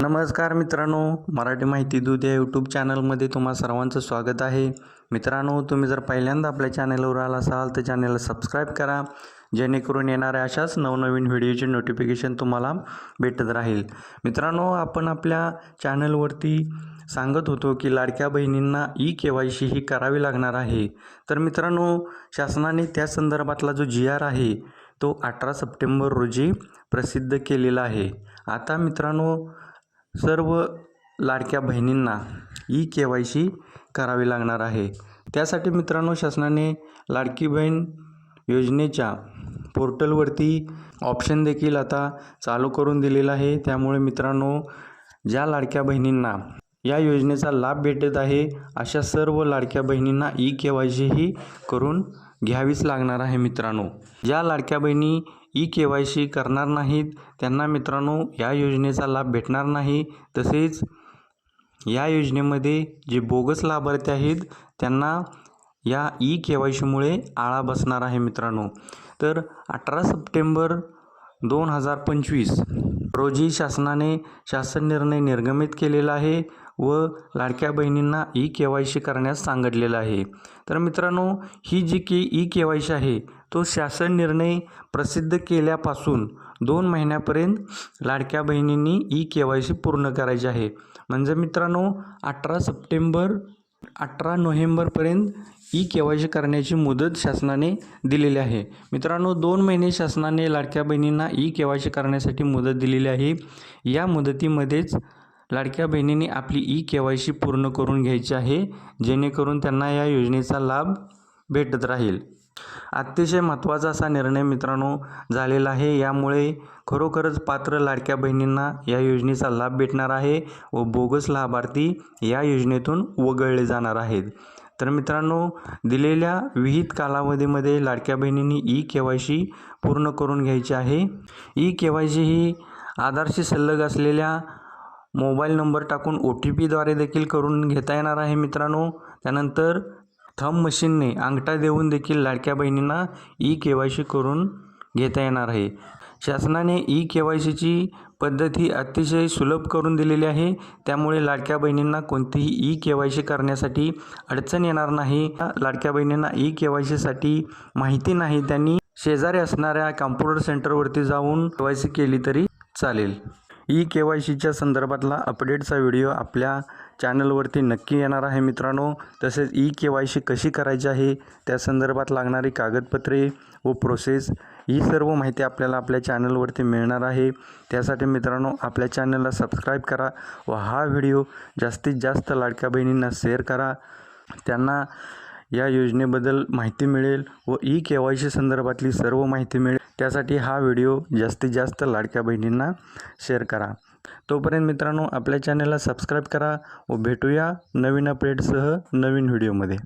नमस्कार मित्रांनो मराठी माहिती दूध या यूट्यूब चॅनलमध्ये तुम्हा सर्वांचं स्वागत आहे. मित्रांनो तुम्ही जर पहिल्यांदा आपल्या चॅनलवर आला असाल तर चॅनलला सबस्क्राईब करा. जेणेकरून येणाऱ्या अशाच नवनवीन व्हिडिओचे नोटिफिकेशन तुम्हाला भेटत राहील. मित्रांनो आपण आपल्या चॅनलवरती सांगत होतो की लाडक्या बहिणींना ई के वाय सी ही करावी लागणार आहे. तर मित्रांनो शासनाने त्या संदर्भातला जो जी आर आहे तो अठरा सप्टेंबर रोजी प्रसिद्ध केलेला आहे. आता मित्रांनो सर्व लाडक्या बहिणींना ई के वाय सी करावी लागणार आहे. त्यासाठी मित्रांनो शासनाने लाडकी बहीण योजनेच्या पोर्टलवरती ऑप्शन देखील आता चालू करून दिलेला आहे. त्यामुळे मित्रांनो ज्या लाडक्या बहिणींना या योजनेचा लाभ भेटत आहे अशा सर्व लाडक्या बहिणींना ई के वाय सी ही करून घ्यावीच लागणार आहे मित्रांनो. ज्या लाडक्या बहिणी ई के वाय सी करणार नाहीत त्यांना मित्रांनो या योजनेचा लाभ भेटणार नाही. तसेच या योजनेमध्ये जे बोगस लाभार्थी आहेत त्यांना या ई के वाय सीमुळे आळा बसणार आहे मित्रांनो. तर अठरा सप्टेंबर दोन हजार पंचवीस रोजी शासनाने शासन निर्णय निर्गमित केलेला आहे व लाडक्या बहिणींना ई के वाय सी करण्यास सांगितलेलं आहे. तर मित्रांनो ही जी की ई के वाय सी आहे तो शासन निर्णय प्रसिद्ध केल्यापासून दोन महिन्यापर्यंत लाडक्या बहिणींनी ई के वाय सी पूर्ण करायची आहे. म्हणजे मित्रांनो अठरा सप्टेंबर अठरा नोव्हेंबरपर्यंत ई के वाय सी करण्याची मुदत शासनाने दिलेली आहे. मित्रांनो दोन महिने शासनाने लाडक्या बहिणींना ई के वाय सी करण्यासाठी मुदत दिलेली आहे. या मुदतीमध्येच लाडक्या बहिणींनी आपली ई के वाय सी पूर्ण करून घ्यायची आहे जेणेकरून त्यांना या योजनेचा लाभ भेटत राहील. अतिशय महत्त्वाचा असा निर्णय मित्रांनो झालेला आहे. यामुळे खरोखरच पात्र लाडक्या बहिणींना या योजनेचा लाभ भेटणार आहे व बोगस लाभार्थी या योजनेतून वगळले जाणार आहेत. तर मित्रांनो दिलेल्या विहित कालावधीमध्ये लाडक्या बहिणींनी ई के वाय सी पूर्ण करून घ्यायची आहे. ई के वाय सी ही आधारशी सल्लग असलेल्या मोबाईल नंबर टाकून ओ टी पीद्वारे देखील करून घेता येणार आहे मित्रांनो. त्यानंतर थंब मशीनने अंगठा देऊन देखील लाडक्या बहिणींना ई के वाय सी करून घेता येणार आहे. शासनाने ई के वाय सीची पद्धत ही अतिशय सुलभ करून दिलेली आहे. त्यामुळे लाडक्या बहिणींना कोणतीही ई के वाय सी करण्यासाठी अडचण येणार नाही. लाडक्या बहिणींना ई के वाय सीसाठी माहिती नाही त्यांनी शेजारी असणाऱ्या कॉम्प्युटर सेंटरवरती जाऊन के वाय सी केली तरी चालेल. ई के वाय सीच्या संदर्भातला अपडेटचा व्हिडिओ आपल्या चॅनलवरती नक्की येणार आहे मित्रांनो. तसेच ई के वाय सी कशी करायची आहे त्या संदर्भात लागणारी कागदपत्रे व प्रोसेस ही सर्व माहिती आपल्याला आपल्या चॅनलवरती मिळणार आहे. त्यासाठी मित्रांनो आपल्या चॅनलला सबस्क्राईब करा व हा व्हिडिओ जास्तीत जास्त लाडक्या बहिणींना शेअर करा. त्यांना या योजनेबद्दल माहिती मिळेल व ई के वाय सी संदर्भातली सर्व माहिती मिळेल. त्यासाठी हा व्हिडिओ जास्तीत जास्त लाडक्या बहिणींना शेअर करा. तोपर्यंत मित्रांनो आपल्या चॅनलला सबस्क्राईब करा व भेटूया नवीन अपडेटसह नवीन व्हिडिओमध्ये